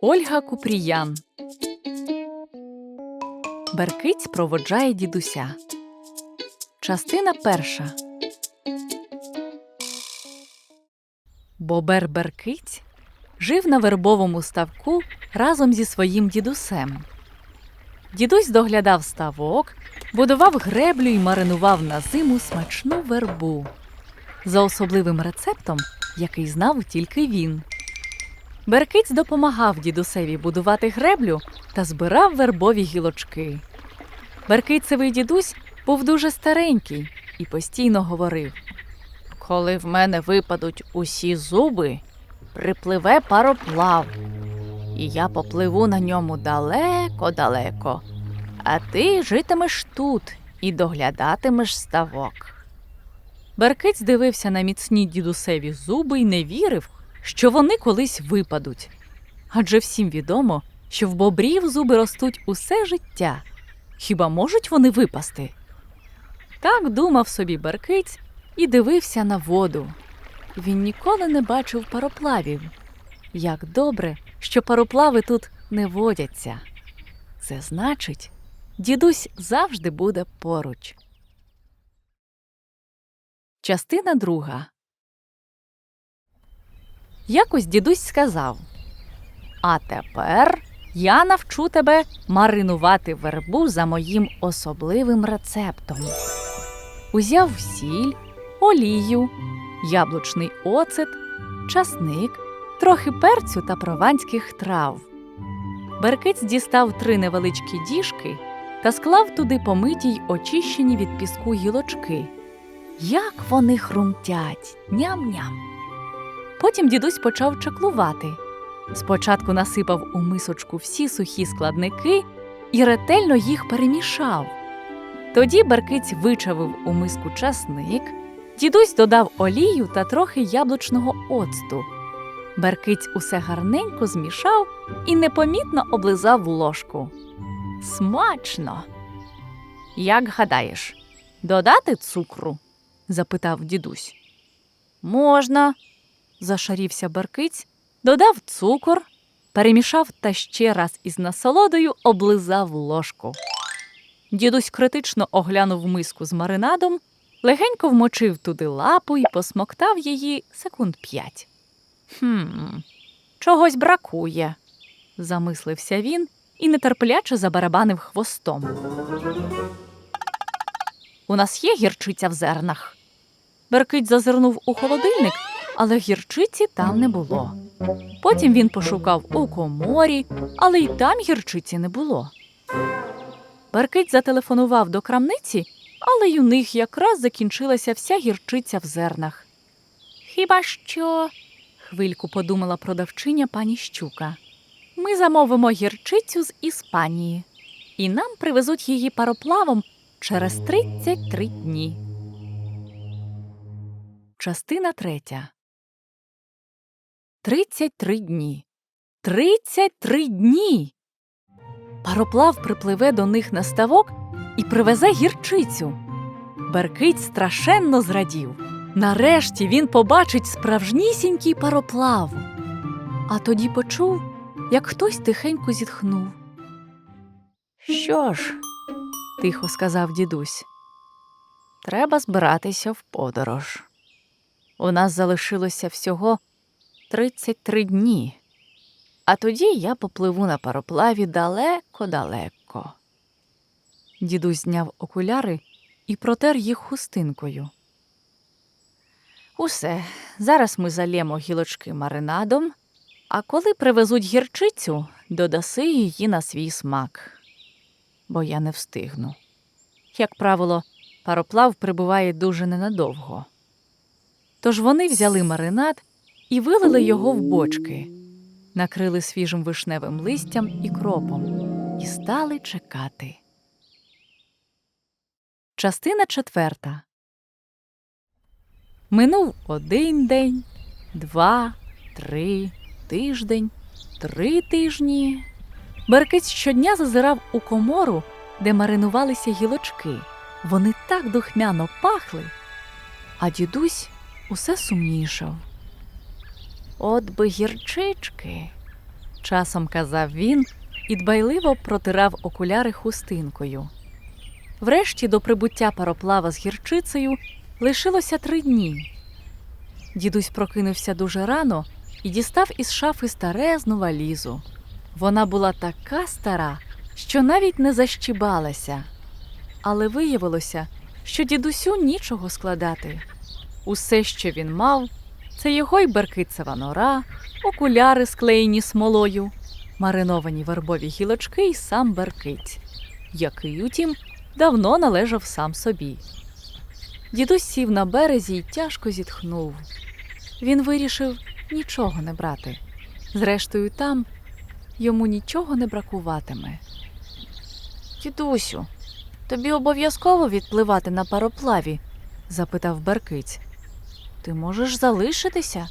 Ольга Купріян. Беркиць проводжає дідуся. Частина перша. Бобер Беркиць жив на вербовому ставку разом зі своїм дідусем. Дідусь доглядав ставок, будував греблю і маринував на зиму смачну вербу за особливим рецептом, який знав тільки він. Беркиць допомагав дідусеві будувати греблю та збирав вербові гілочки. Беркицевий дідусь був дуже старенький і постійно говорив: Коли в мене випадуть усі зуби, припливе пароплав, і я попливу на ньому далеко-далеко, а ти житимеш тут і доглядатимеш ставок. Беркиць дивився на міцні дідусеві зуби і не вірив, що вони колись випадуть. Адже всім відомо, що в бобрів зуби ростуть усе життя. Хіба можуть вони випасти? Так думав собі Беркиць і дивився на воду. Він ніколи не бачив пароплавів. Як добре, що пароплави тут не водяться. Це значить, дідусь завжди буде поруч. Частина друга. Якось дідусь сказав: А тепер я навчу тебе маринувати вербу за моїм особливим рецептом. Узяв сіль, олію, яблучний оцет, часник, трохи перцю та прованських трав. Беркиць дістав три невеличкі діжки та склав туди помиті й очищені від піску гілочки. Як вони хрумтять, ням-ням. Потім дідусь почав чаклувати. Спочатку насипав у мисочку всі сухі складники і ретельно їх перемішав. Тоді Беркиць вичавив у миску часник, дідусь додав олію та трохи яблучного оцту. Беркиць усе гарненько змішав і непомітно облизав ложку. Смачно. Як гадаєш, додати цукру? запитав дідусь. Можна, зашарівся Беркиць, додав цукор, перемішав та ще раз із насолодою облизав ложку. Дідусь критично оглянув миску з маринадом, легенько вмочив туди лапу і посмоктав її секунд п'ять. Хм, чогось бракує, замислився він і нетерпляче забарабанив хвостом. У нас є гірчиця в зернах. Беркить зазирнув у холодильник, але гірчиці там не було. Потім він пошукав у коморі, але й там гірчиці не було. Беркить зателефонував до крамниці, але й у них якраз закінчилася вся гірчиця в зернах. Хіба що? хвильку подумала продавчиня пані Щука. Ми замовимо гірчицю з Іспанії, і нам привезуть її пароплавом через 33 дні. Частина третя. 33 дні. 33 дні. Пароплав припливе до них на ставок і привезе гірчицю. Беркить страшенно зрадів. Нарешті він побачить справжнісінький пароплав. А тоді почув, як хтось тихенько зітхнув. Що ж, тихо сказав дідусь, треба збиратися в подорож. У нас залишилося всього 33 дні, а тоді я попливу на пароплаві далеко-далеко. Дідусь зняв окуляри і протер їх хустинкою. Усе, зараз ми залємо гілочки маринадом, а коли привезуть гірчицю, додаси її на свій смак, бо я не встигну. Як правило, пароплав прибуває дуже ненадовго. Тож вони взяли маринад і вилили його в бочки, накрили свіжим вишневим листям і кропом і стали чекати. Частина четверта. Минув один день, два, три, тиждень, три тижні. Беркиць щодня зазирав у комору, де маринувалися гілочки. Вони так духмяно пахли, а дідусь усе сумнішав. От би гірчички, Часом казав він і дбайливо протирав окуляри хустинкою. Врешті до прибуття пароплава з гірчицею лишилося три дні. Дідусь прокинувся дуже рано і дістав із шафи старезну валізу. Вона була така стара, що навіть не защібалася. Але виявилося, що дідусю нічого складати. Усе, що він мав, це його й беркицева нора, окуляри, склеєні смолою, мариновані вербові гілочки і сам беркиць, який, утім, давно належав сам собі. Дідусь сів на березі й тяжко зітхнув. Він вирішив нічого не брати. Зрештою, там йому нічого не бракуватиме. Дідусю, тобі обов'язково відпливати на пароплаві? запитав Беркиць. Ти можеш залишитися?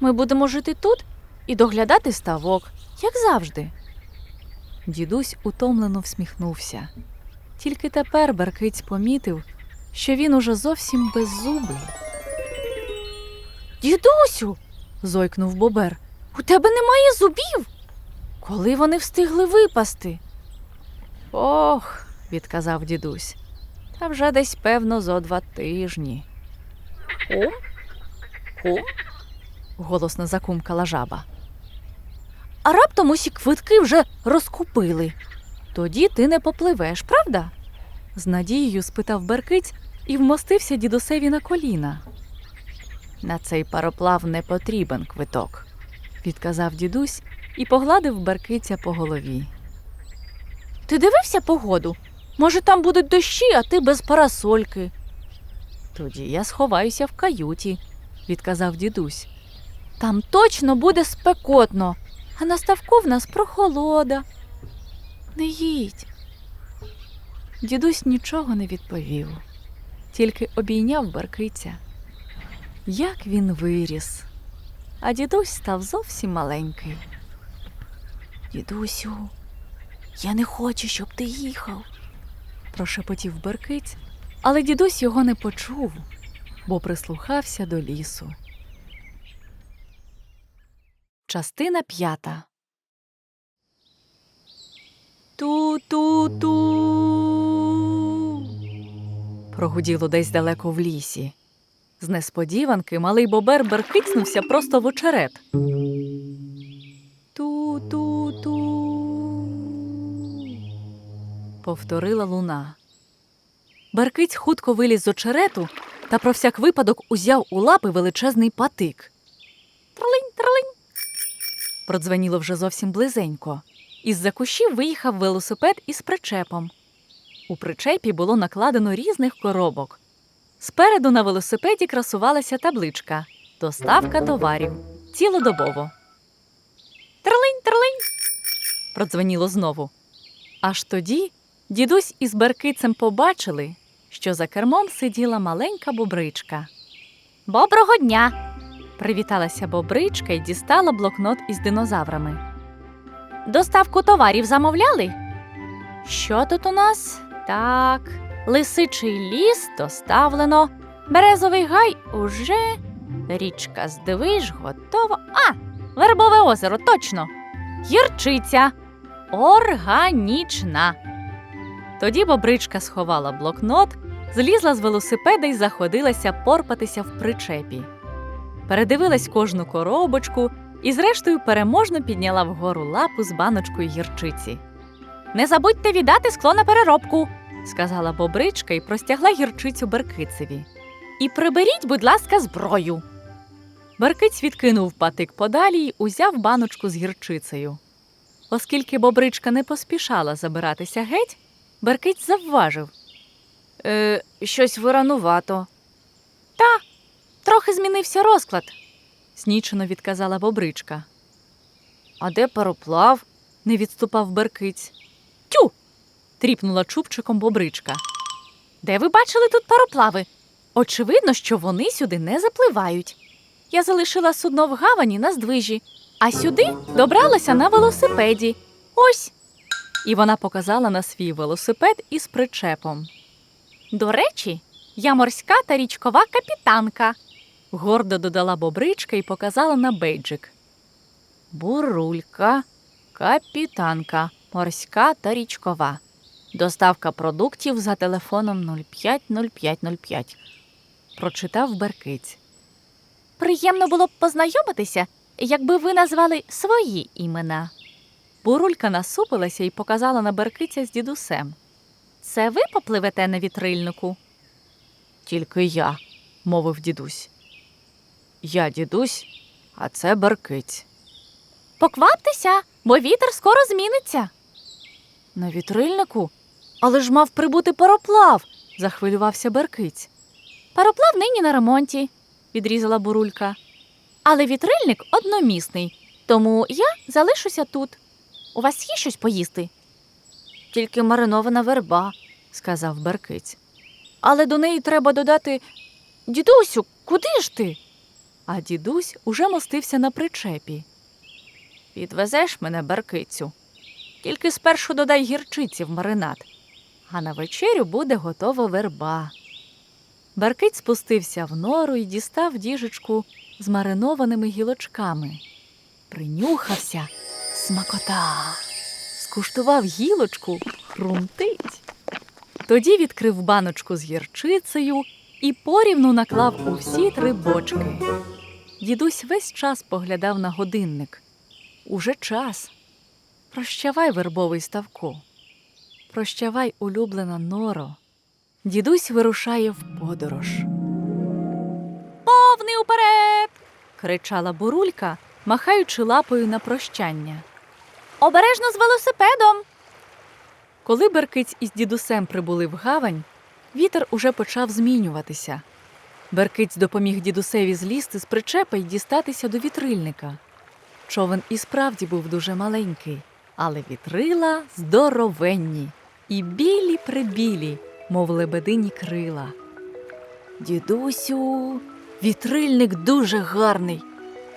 Ми будемо жити тут і доглядати ставок, як завжди. Дідусь утомлено всміхнувся. Тільки тепер Беркиць помітив, що він уже зовсім беззубий. Дідусю. зойкнув Бобер. У тебе немає зубів. Коли вони встигли випасти? Ох, відказав дідусь. Та вже десь, певно, зо два тижні. Кум? Кум? голосно закумкала жаба. А раптом усі квитки вже розкупили. Тоді ти не попливеш, правда? з надією спитав Беркиць і вмостився дідусеві на коліна. На цей пароплав не потрібен квиток, відказав дідусь і погладив Беркиця по голові. Ти дивився погоду? Може, там будуть дощі, а ти без парасольки. Тоді я сховаюся в каюті, відказав дідусь. Там точно буде спекотно, а на ставку в нас прохолода. Не їдь. Дідусь нічого не відповів, тільки обійняв Беркиця. Як він виріс, а дідусь став зовсім маленький. Дідусю, я не хочу, щоб ти їхав, прошепотів Беркиць, але дідусь його не почув, бо прислухався до лісу. Частина п'ята. Ту-ту-ту. Прогуділо десь далеко в лісі. З несподіванки малий бобер беркицнувся просто в очерет. Ту-ту-ту. Повторила луна. Беркиць хутко виліз з очерету та про всяк випадок узяв у лапи величезний патик. Трлинь, трлинь. Продзвеніло вже зовсім близенько. Із-за кущів виїхав велосипед із причепом. У причепі було накладено різних коробок. Спереду на велосипеді красувалася табличка Доставка товарів цілодобово. Терлинь, терлинь. продзвеніло знову. Аж тоді дідусь із беркицем побачили, що за кермом сиділа маленька бобричка. Доброго дня! привіталася бобричка і дістала блокнот із динозаврами. Доставку товарів замовляли? Що тут у нас? Так, лисичий ліс доставлено, березовий гай уже, річка Здивиж готова. А, вербове озеро, точно. Гірчиця органічна. Тоді бобричка сховала блокнот, злізла з велосипеда і заходилася порпатися в причепі. Передивилась кожну коробочку і, зрештою, переможно підняла вгору лапу з баночкою гірчиці. Не забудьте віддати скло на переробку, сказала бобричка і простягла гірчицю Беркицеві. І приберіть, будь ласка, зброю. Беркиць відкинув патик подалі й узяв баночку з гірчицею. Оскільки бобричка не поспішала забиратися геть, Беркиць завважив. Е, щось виранувато. Та, трохи змінився розклад, знічено відказала бобричка. А де пароплав? не відступав Беркиць. Тю. тріпнула чубчиком бобричка. Де ви бачили тут пароплави? Очевидно, що вони сюди не запливають. Я залишила судно в гавані на здвижі, а сюди добралася на велосипеді. Ось. І вона показала на свій велосипед із причепом. До речі, я морська та річкова капітанка, гордо додала бобричка і показала на бейджик. бурулька, капітанка, морська та річкова. Доставка продуктів за телефоном 050505. Прочитав Беркиць. Приємно було б познайомитися, якби ви назвали свої імена. Бурулька насупилася і показала на Беркиця з дідусем. Це ви попливете на вітрильнику? Тільки я, мовив дідусь. Я дідусь, а це Беркиць. Покваптеся, бо вітер скоро зміниться. На вітрильнику? Але ж мав прибути пароплав, захвилювався Беркиць. Пароплав нині на ремонті, відрізала бурулька. Але вітрильник одномісний, тому я залишуся тут. У вас є щось поїсти? Тільки маринована верба, сказав Беркиць. Але до неї треба додати Дідусю, куди ж ти? А дідусь уже мостився на причепі. Підвезеш мене, Беркицю. Тільки спершу додай гірчиці в маринад, а на вечерю буде готова верба. Беркиць спустився в нору і дістав діжечку з маринованими гілочками. Принюхався смакота. Скуштував гілочку, хрумтить. Тоді відкрив баночку з гірчицею і порівну наклав у всі три бочки. Дідусь весь час поглядав на годинник. Уже час. Прощавай, вербовий ставку. Прощавай, улюблена норо. Дідусь вирушає в подорож. Повний уперед. кричала бурулька, махаючи лапою на прощання. Обережно з велосипедом. Коли Беркиць із дідусем прибули в гавань, вітер уже почав змінюватися. Беркиць допоміг дідусеві злізти з причепа й дістатися до вітрильника. Човен і справді був дуже маленький, але вітрила здоровенні і білі прибілі, мов лебедині крила. Дідусю, вітрильник дуже гарний.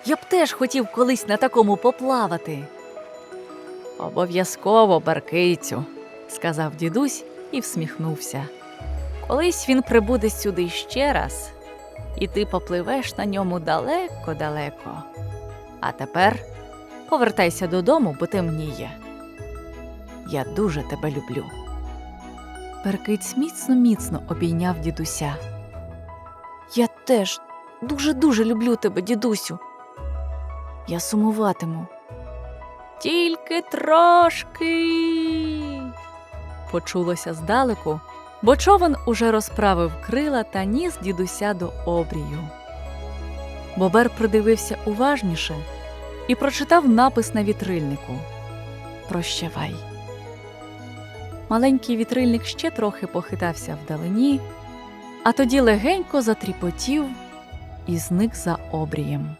Я б теж хотів колись на такому поплавати. Обов'язково, Беркицю, сказав дідусь і всміхнувся. Колись він прибуде сюди ще раз, і ти попливеш на ньому далеко-далеко. А тепер повертайся додому, бо темніє. Я дуже тебе люблю. Беркиць міцно міцно обійняв дідуся. Я теж дуже дуже люблю тебе, дідусю. Я сумуватиму. Тільки трошки. Почулося здалеку, бо човен уже розправив крила та ніс дідуся до обрію. Бобер придивився уважніше і прочитав напис на вітрильнику Прощавай. Маленький вітрильник ще трохи похитався вдалині, а тоді легенько затріпотів і зник за обрієм.